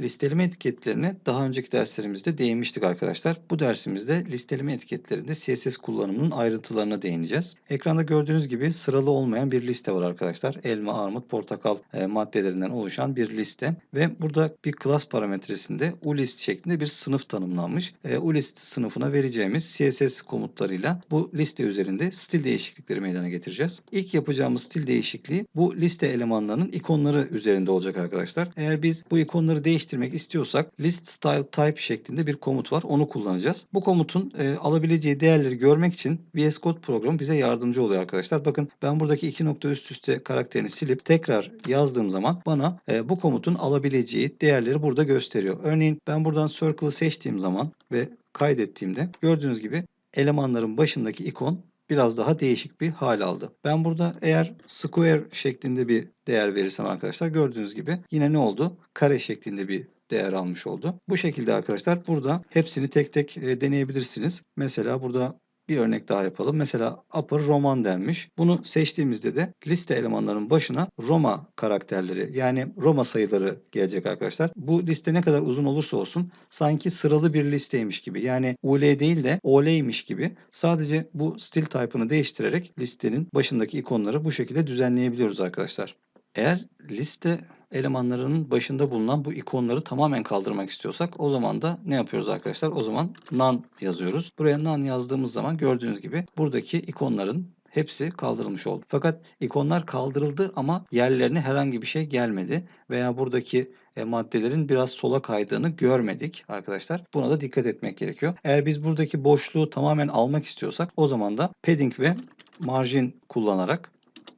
Listeleme etiketlerine daha önceki derslerimizde değinmiştik arkadaşlar. Bu dersimizde listeleme etiketlerinde CSS kullanımının ayrıntılarına değineceğiz. Ekranda gördüğünüz gibi sıralı olmayan bir liste var arkadaşlar. Elma, armut, portakal e, maddelerinden oluşan bir liste ve burada bir class parametresinde ulist şeklinde bir sınıf tanımlanmış. E, ulist sınıfına vereceğimiz CSS komutlarıyla bu liste üzerinde stil değişiklikleri meydana getireceğiz. İlk yapacağımız stil değişikliği bu liste elemanlarının ikonları üzerinde olacak arkadaşlar. Eğer biz bu ikonları değiştirmek istiyorsak list style type şeklinde bir komut var. Onu kullanacağız. Bu komutun e, alabileceği değerleri görmek için VS Code programı bize yardımcı oluyor arkadaşlar. Bakın ben buradaki iki nokta üst üste karakterini silip tekrar yazdığım zaman bana e, bu komutun alabileceği değerleri burada gösteriyor. Örneğin ben buradan circle'ı seçtiğim zaman ve kaydettiğimde gördüğünüz gibi elemanların başındaki ikon biraz daha değişik bir hal aldı. Ben burada eğer square şeklinde bir değer verirsem arkadaşlar gördüğünüz gibi yine ne oldu? Kare şeklinde bir değer almış oldu. Bu şekilde arkadaşlar burada hepsini tek tek e, deneyebilirsiniz. Mesela burada bir örnek daha yapalım. Mesela upper roman denmiş. Bunu seçtiğimizde de liste elemanlarının başına Roma karakterleri yani Roma sayıları gelecek arkadaşlar. Bu liste ne kadar uzun olursa olsun sanki sıralı bir listeymiş gibi. Yani UL değil de OL'ymiş gibi. Sadece bu stil type'ını değiştirerek listenin başındaki ikonları bu şekilde düzenleyebiliyoruz arkadaşlar. Eğer liste elemanlarının başında bulunan bu ikonları tamamen kaldırmak istiyorsak o zaman da ne yapıyoruz arkadaşlar? O zaman none yazıyoruz. Buraya none yazdığımız zaman gördüğünüz gibi buradaki ikonların hepsi kaldırılmış oldu. Fakat ikonlar kaldırıldı ama yerlerine herhangi bir şey gelmedi veya buradaki e, maddelerin biraz sola kaydığını görmedik arkadaşlar. Buna da dikkat etmek gerekiyor. Eğer biz buradaki boşluğu tamamen almak istiyorsak o zaman da padding ve margin kullanarak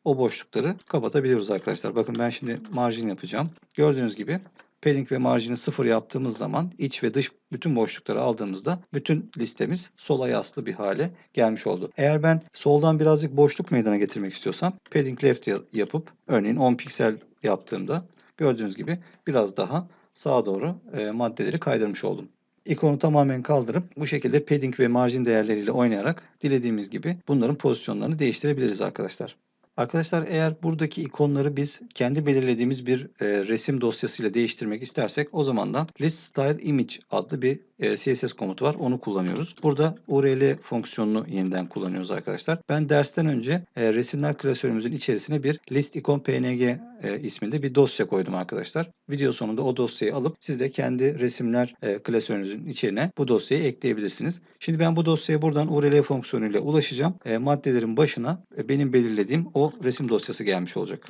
o boşlukları kapatabiliyoruz arkadaşlar. Bakın ben şimdi marjin yapacağım. Gördüğünüz gibi padding ve marjini sıfır yaptığımız zaman iç ve dış bütün boşlukları aldığımızda bütün listemiz sola yaslı bir hale gelmiş oldu. Eğer ben soldan birazcık boşluk meydana getirmek istiyorsam padding left yapıp örneğin 10 piksel yaptığımda gördüğünüz gibi biraz daha sağa doğru e, maddeleri kaydırmış oldum. İkonu tamamen kaldırıp bu şekilde padding ve marjin değerleriyle oynayarak dilediğimiz gibi bunların pozisyonlarını değiştirebiliriz arkadaşlar. Arkadaşlar eğer buradaki ikonları biz kendi belirlediğimiz bir e, resim dosyasıyla değiştirmek istersek o zaman da list style image adlı bir e, CSS komutu var. Onu kullanıyoruz. Burada URL fonksiyonunu yeniden kullanıyoruz arkadaşlar. Ben dersten önce e, resimler klasörümüzün içerisine bir list ikon png e, isminde bir dosya koydum arkadaşlar. Video sonunda o dosyayı alıp siz de kendi resimler e, klasörünüzün içine bu dosyayı ekleyebilirsiniz. Şimdi ben bu dosyaya buradan URL fonksiyonuyla ulaşacağım. Maddelerin başına benim belirlediğim o resim dosyası gelmiş olacak.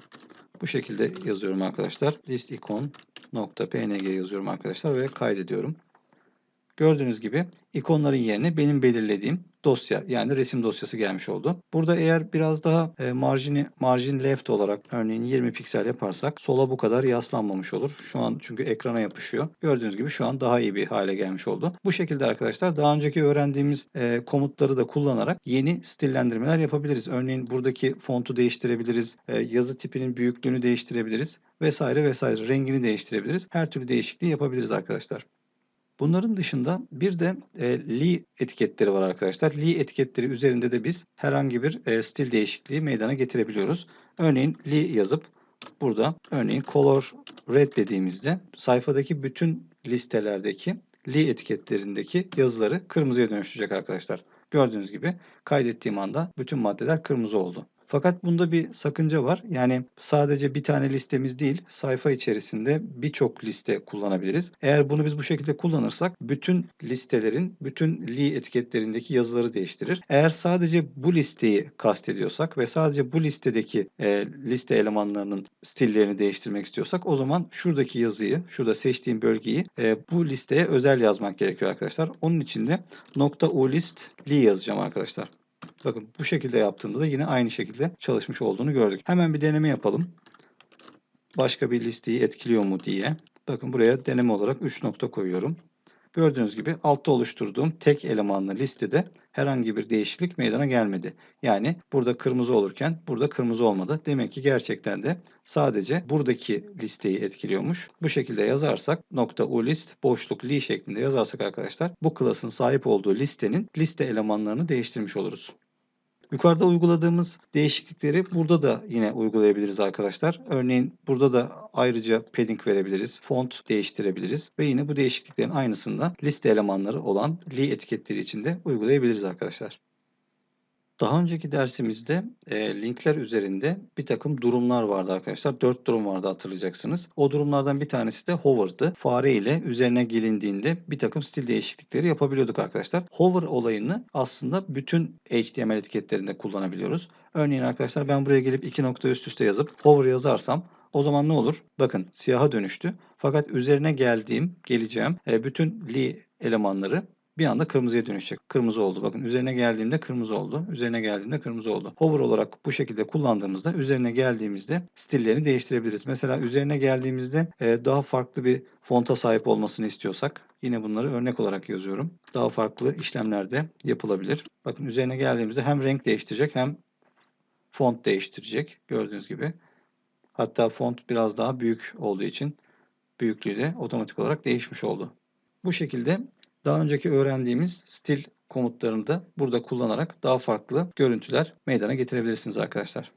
Bu şekilde yazıyorum arkadaşlar. List ikon .png yazıyorum arkadaşlar ve kaydediyorum. Gördüğünüz gibi ikonların yerine benim belirlediğim dosya yani resim dosyası gelmiş oldu. Burada eğer biraz daha e, marjini margin left olarak örneğin 20 piksel yaparsak sola bu kadar yaslanmamış olur. Şu an çünkü ekrana yapışıyor. Gördüğünüz gibi şu an daha iyi bir hale gelmiş oldu. Bu şekilde arkadaşlar daha önceki öğrendiğimiz e, komutları da kullanarak yeni stillendirmeler yapabiliriz. Örneğin buradaki fontu değiştirebiliriz. E, yazı tipinin büyüklüğünü değiştirebiliriz vesaire vesaire rengini değiştirebiliriz. Her türlü değişikliği yapabiliriz arkadaşlar. Bunların dışında bir de e, li etiketleri var arkadaşlar. Li etiketleri üzerinde de biz herhangi bir e, stil değişikliği meydana getirebiliyoruz. Örneğin li yazıp burada örneğin color red dediğimizde sayfadaki bütün listelerdeki li etiketlerindeki yazıları kırmızıya dönüştürecek arkadaşlar. Gördüğünüz gibi kaydettiğim anda bütün maddeler kırmızı oldu. Fakat bunda bir sakınca var. Yani sadece bir tane listemiz değil, sayfa içerisinde birçok liste kullanabiliriz. Eğer bunu biz bu şekilde kullanırsak bütün listelerin, bütün li etiketlerindeki yazıları değiştirir. Eğer sadece bu listeyi kastediyorsak ve sadece bu listedeki e, liste elemanlarının stillerini değiştirmek istiyorsak o zaman şuradaki yazıyı, şurada seçtiğim bölgeyi e, bu listeye özel yazmak gerekiyor arkadaşlar. Onun için de .ulist li yazacağım arkadaşlar. Bakın bu şekilde yaptığımda da yine aynı şekilde çalışmış olduğunu gördük. Hemen bir deneme yapalım. Başka bir listeyi etkiliyor mu diye. Bakın buraya deneme olarak 3 nokta koyuyorum. Gördüğünüz gibi altta oluşturduğum tek elemanlı listede herhangi bir değişiklik meydana gelmedi. Yani burada kırmızı olurken burada kırmızı olmadı. Demek ki gerçekten de sadece buradaki listeyi etkiliyormuş. Bu şekilde yazarsak nokta ulist boşluk li şeklinde yazarsak arkadaşlar bu klasın sahip olduğu listenin liste elemanlarını değiştirmiş oluruz. Yukarıda uyguladığımız değişiklikleri burada da yine uygulayabiliriz arkadaşlar. Örneğin burada da ayrıca padding verebiliriz. Font değiştirebiliriz. Ve yine bu değişikliklerin aynısını da liste elemanları olan li etiketleri için de uygulayabiliriz arkadaşlar. Daha önceki dersimizde e, linkler üzerinde bir takım durumlar vardı arkadaşlar. Dört durum vardı hatırlayacaksınız. O durumlardan bir tanesi de hover'dı. Fare ile üzerine gelindiğinde bir takım stil değişiklikleri yapabiliyorduk arkadaşlar. Hover olayını aslında bütün HTML etiketlerinde kullanabiliyoruz. Örneğin arkadaşlar ben buraya gelip iki nokta üst üste yazıp hover yazarsam o zaman ne olur? Bakın siyaha dönüştü. Fakat üzerine geldiğim, geleceğim e, bütün li elemanları bir anda kırmızıya dönüşecek. Kırmızı oldu. Bakın üzerine geldiğimde kırmızı oldu. Üzerine geldiğimde kırmızı oldu. Hover olarak bu şekilde kullandığımızda üzerine geldiğimizde stillerini değiştirebiliriz. Mesela üzerine geldiğimizde e, daha farklı bir fonta sahip olmasını istiyorsak yine bunları örnek olarak yazıyorum. Daha farklı işlemler de yapılabilir. Bakın üzerine geldiğimizde hem renk değiştirecek hem font değiştirecek. Gördüğünüz gibi. Hatta font biraz daha büyük olduğu için büyüklüğü de otomatik olarak değişmiş oldu. Bu şekilde daha önceki öğrendiğimiz stil komutlarını da burada kullanarak daha farklı görüntüler meydana getirebilirsiniz arkadaşlar.